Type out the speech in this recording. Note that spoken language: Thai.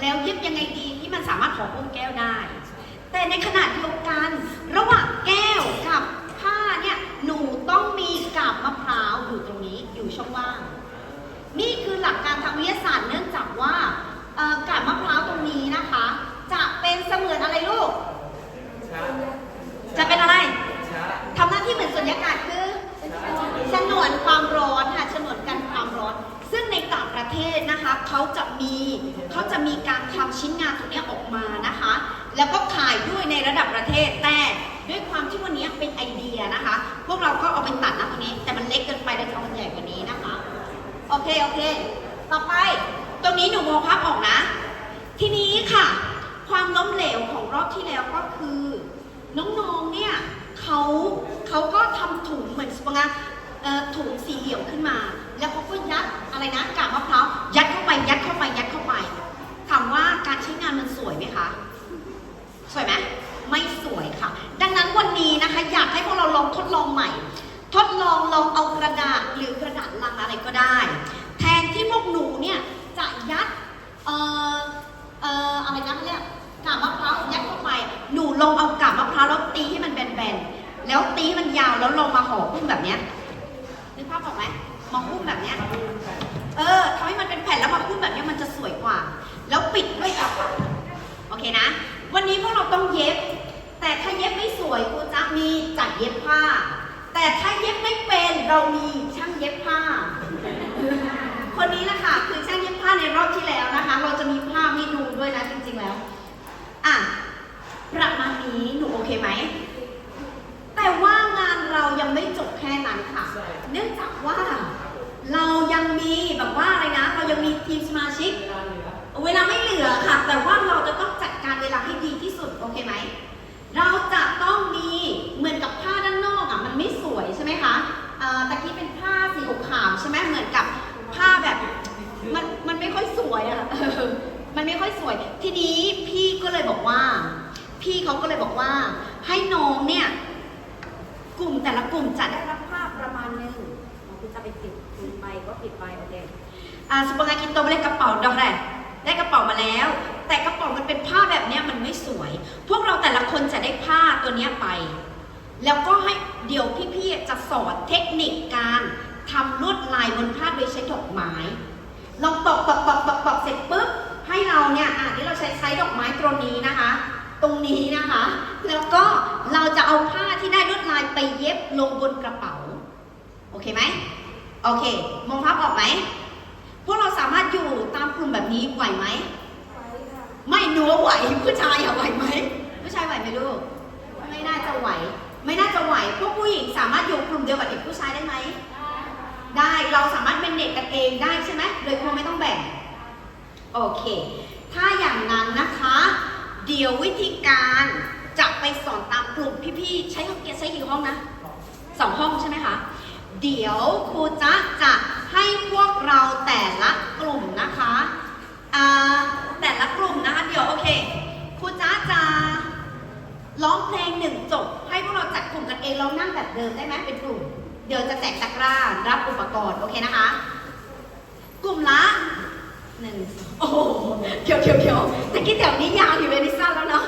แล้วเย็บยังไงดีที่มันสามารถห่อหุ้มแก้วได้ แต่ในขณะเดียวกันระหว่างแก้วกับผ้าเนี่ยหนูต้องมีกาบมะพร้าวอยู่ตรงนี้อยู่ช่องว่าง นี่คือหลักการทางวิทยาศาสตร์เนื่องจากว่าเอ่อกาบมะพร้าวตรงนี้นะคะ จะเป็นเสมือนอะไรลูก จะเป็นอะไรทำหน้าที่เหมือนสุญญากาศคือฉนวนความร้อนค่ะฉนวนกันความร้อน ซึ่งในต่างประเทศนะคะ เขาจะมีเขาจะมีการทำชิ้นงานตรงนี้ออกมานะคะ แล้วก็ขายด้วยในระดับประเทศแต่ด้วยความที่วันนี้เป็นไอเดียนะคะ พวกเราก็เอาไปตัดนะตรงนี้ แต่มันเล็กเกินไปเราจะเอามันใหญ่กว่านี้นะคะ โอเค โอเค ต่อไปตรงนี้หนูมองภาพออกนะ ทีนี้ค่ะ ความล้มเหลวของรอบที่แล้วก็คือ น้องๆเนี่ยเขาเขาก็ทำถุงเหมือนสปงะถุงสีเหลี่ยมขึ้นมา แล้วเขาก็ยัดอะไรนะกาบมะพร้าว ว่งานมันสวยไหมคะ สวยไหมไม่สวยค่ะ ดังนั้นวันนี้นะคะอยากให้พวกเราลองทดลองใหม่ ทดลองลองเอากระดาษหรือกระดาษลังอะไรก็ได้ แทนที่พวกหนูเนี่ยจะยัดเอ่อเอ่ออะไรนะเขาเรียกกาบมะพร้าวยัดเข้าไป หนูลองเอากาบมะพร้าวแล้วตีให้มันแบนๆ แล้วตีให้มันยาวแล้วลองมาห่อหุ้มแบบเนี้ยนึกภาพออกไหมมาหุ้มแบบเนี้ยเออ นะ วันนี้พวกเราต้องเย็บ แต่ถ้าเย็บไม่สวยครูจะมีจัดเย็บผ้า แต่ถ้าเย็บไม่เป็นเรามีช่างเย็บผ้า คนนี้นะคะคือช่างเย็บผ้าในรอบที่แล้วนะคะ เราจะมีภาพให้ดูด้วยนะจริงๆแล้ว อะ ประมาณนี้หนูโอเคไหม แต่ว่างานเรายังไม่จบแค่นั้นค่ะ เนื่องจากว่าเรายังมีแบบว่าอะไรนะ เรายังมีทีมสมาชิก เวลาไม่เหลือค่ะ แต่ว่าเราจะต้องจัดการเวลาให้ดีที่สุด โอเคไหม เราจะต้องมีเหมือนกับผ้าด้านนอกอะมันไม่สวยใช่ไหมคะเอ่อตะกี้เป็นผ้าสีขาวๆใช่ไหมเหมือนกับผ้าแบบมันมันไม่ค่อยสวยอะ เออมันไม่ค่ อยสวย ทีนี้พี่ก็เลยบอกว่า พี่เขาก็เลยบอกว่า ให้น้องเนี่ย กลุ่มแต่ละกลุ่มจะได้รับผ้าประมาณหนึงคุณจะไปปิดปิดไปก็ปิดไปโอเคอ่าสปงากินโตไม่ได้กระเป๋าดอกแรกได้กระเป๋ามาแล้ว แต่กระเป๋ามันเป็นผ้าแบบเนี้ยมันไม่สวย พวกเราแต่ละคนจะได้ผ้าตัวเนี้ยไป แล้วก็ให้เดี๋ยวพี่ๆจะสอนเทคนิคการทำลวดลายบนผ้าโดยใช้ดอกไม้ลองตอกตอกตอกตอกตอกเสร็จปุ๊บ ให้เราเนี่ยอะที่เราใช้ใช้ดอกไม้ตรงนี้นะคะ ตรงนี้นะคะ แล้วก็เราจะเอาผ้าที่ได้ลวดลายไปเย็บลงบนกระเป๋า โอเคไหมโอเค มองภาพออกไหม พวกเราสามารถอยู่ตามกลุ่มแบบนี้ไหวไหมไม่หนูว่าไหวผู้ชายอะไหวไหมผู้ชายไหวไหมลูก ไม่น่าจะไหว ไม่น่าจะไหวพวกผู้หญิงสามารถอยู่กลุ่มเดียวกับเด็กผู้ชายได้ไหมได้เราสามารถเป็นเด็กกันเองได้ใช่ไหมโดยครูไม่ต้องแบ่ง โอเค ถ้าอย่างนั้นนะคะ เดี๋ยววิธีการจะไปสอนตามกลุ่มพี่ๆ ใช้ห้องเกียร์ใช้กี่ห้องนะสองห้องใช่ไหมคะ เดี๋ยวครูจ๊ะจะให้พวกเราแต่ละกลุ่มนะคะแต่ละกลุ่มนะคะ เดี๋ยวโอเคครูจ๊ะจะร้องเพลงหนึ่งจบ ให้พวกเราจัดกลุ่มกันเองเรานั่งแบบเดิมได้ไหมเป็นกลุ่ม เดี๋ยวจะแจกตะกร้ารับอุปกรณ์โอเคนะคะ กลุ่มละ หนึ่งโอ้โหเขียวเขียวเขียวตะกี้แถวนี้ยาวอยู่เวนิซ่าแล้วเนาะ